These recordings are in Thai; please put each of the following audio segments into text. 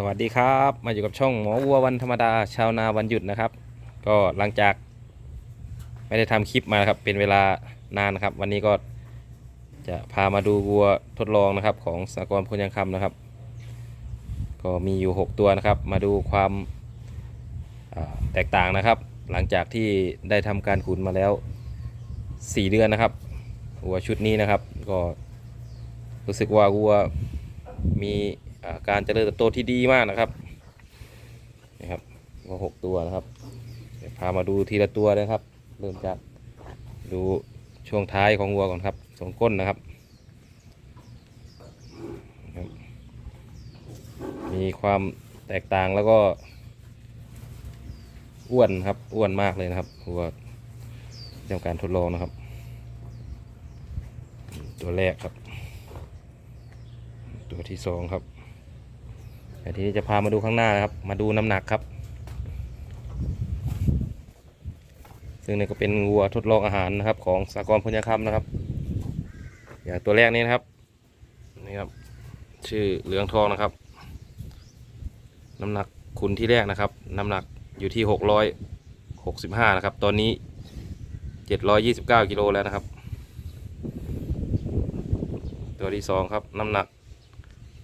สวัสดีครับมาอยู่กับช่องหมอวัววันธรรมดาชาวนาวันหยุดนะครับ ก็หลังจากไม่ได้ทำคลิปมาครับเป็นเวลานานนะครับ วันนี้ก็จะพามาดูวัวทดลองนะครับ ของสากรณ์พลยังคำนะครับ ก็มีอยู่ 6 ตัวนะครับ มาดูความแตกต่างนะครับ หลังจากที่ได้ทำการขุนมาแล้ว 4 เดือนนะครับวัวชุดนี้นะครับ ก็รู้สึกว่าวัวมี การเจริญเติบโตที่ดีมากนะครับนะครับวัวหกตัวนะครับพามาดูทีละตัวเลยครับ เริ่มจากดูช่วงท้ายของวัวก่อนครับตรงก้นนะครับ มีความแตกต่างแล้วก็อ้วนครับอ้วนมากเลยนะครับวัวทำการทดลองนะครับ ตัวแรกครับ ตัวที่สองครับ แต่ทีนี้จะพามาดูข้างหน้านะครับ มาดูน้ำหนักครับ ซึ่งนี่ก็เป็นวัวทดลองอาหารนะครับ ของสากรณ์พญาคำนะครับ อย่างตัวแรกนี้นะครับนี่ครับชื่อเหลืองทองนะครับ น้ำหนักคุณที่แรกนะครับ น้ำหนักอยู่ที่หกร้อยหกสิบห้านะครับ ตอนนี้เจ็ดร้อยยี่สิบเก้ากิโลแล้วนะครับ ตัวที่สองครับ น้ำหนัก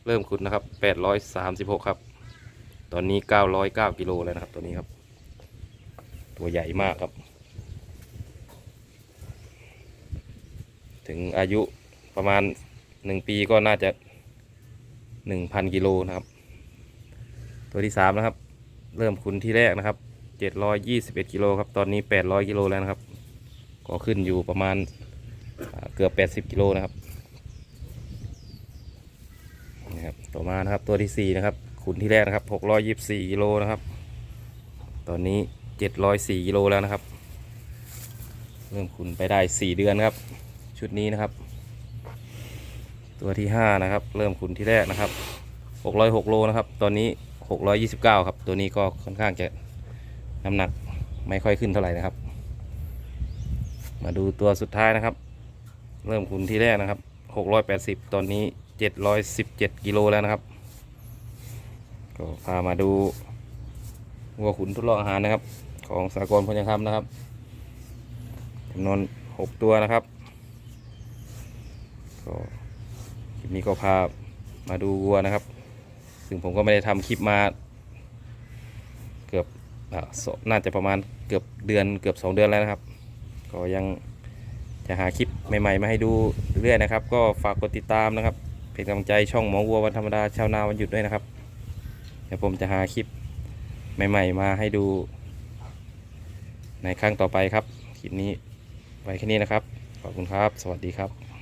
เริ่มขุดนะครับแปดร้อยสามสิบหกครับ ตอนนี้เก้าร้อยเก้ากิโลแล้วนะครับ ตัวนี้ครับ ตัวใหญ่มากครับ ถึงอายุประมาณหนึ่งปีก็น่าจะหนึ่งพันกิโลนะครับ ตัวที่สามนะครับ เริ่มขุนที่แรกนะครับเจ็ดร้อยยี่สิบเอ็ดกิโลครับ ตอนนี้แปดร้อยกิโลแล้วนะครับ ก็ขึ้นอยู่ประมาณเกือบแปดสิบกิโลนะครับ นะครับต่อมานะครับตัวที่สี่นะครับขุนที่แรกนะครับหกร้อยยี่สิบสี่กิโลนะครับ ตอนนี้เจ็ดร้อยสี่กิโลแล้วนะครับ เริ่มขุนไปได้สี่เดือนครับ ชุดนี้นะครับ ตัวที่ห้านะครับ เริ่มขุนที่แรกนะครับหกร้อยหกโลนะครับ ตอนนี้หกร้อยยี่สิบเก้าครับ ตัวนี้ก็ค่อนข้างจะน้ำหนักไม่ค่อยขึ้นเท่าไหร่นะครับ มาดูตัวสุดท้ายนะครับ เริ่มขุนที่แรกนะครับหกร้อยแปดสิบตอนนี้ เจ็ดร้อยสิบเจ็ดกิโลแล้วนะครับ ก็พามาดูวัวขุนทดลองอาหารนะครับ ของสากลพญาคำนะครับจำนวนหกตัวนะครับก็คลิปนี้ก็พามาดูวัวนะครับ ซึ่งผมก็ไม่ได้ทำคลิปมา เกือบอน่าจะประมาณเกือบเดือนเกือบสองเดือนแล้วนะครับ ก็ยังจะหาคลิปใหม่ๆ มาให้ดูเรื่อยนะครับ ก็ฝากกดติดตามนะครับ เป็นกำลังใจช่องหมอวัววันธรรมดาชาวนาวันหยุดด้วยนะครับ เดี๋ยวผมจะหาคลิปใหม่ ๆ มาให้ดู ในครั้งต่อไปครับ คลิปนี้ไว้แค่นี้นะครับ ขอบคุณครับ สวัสดีครับ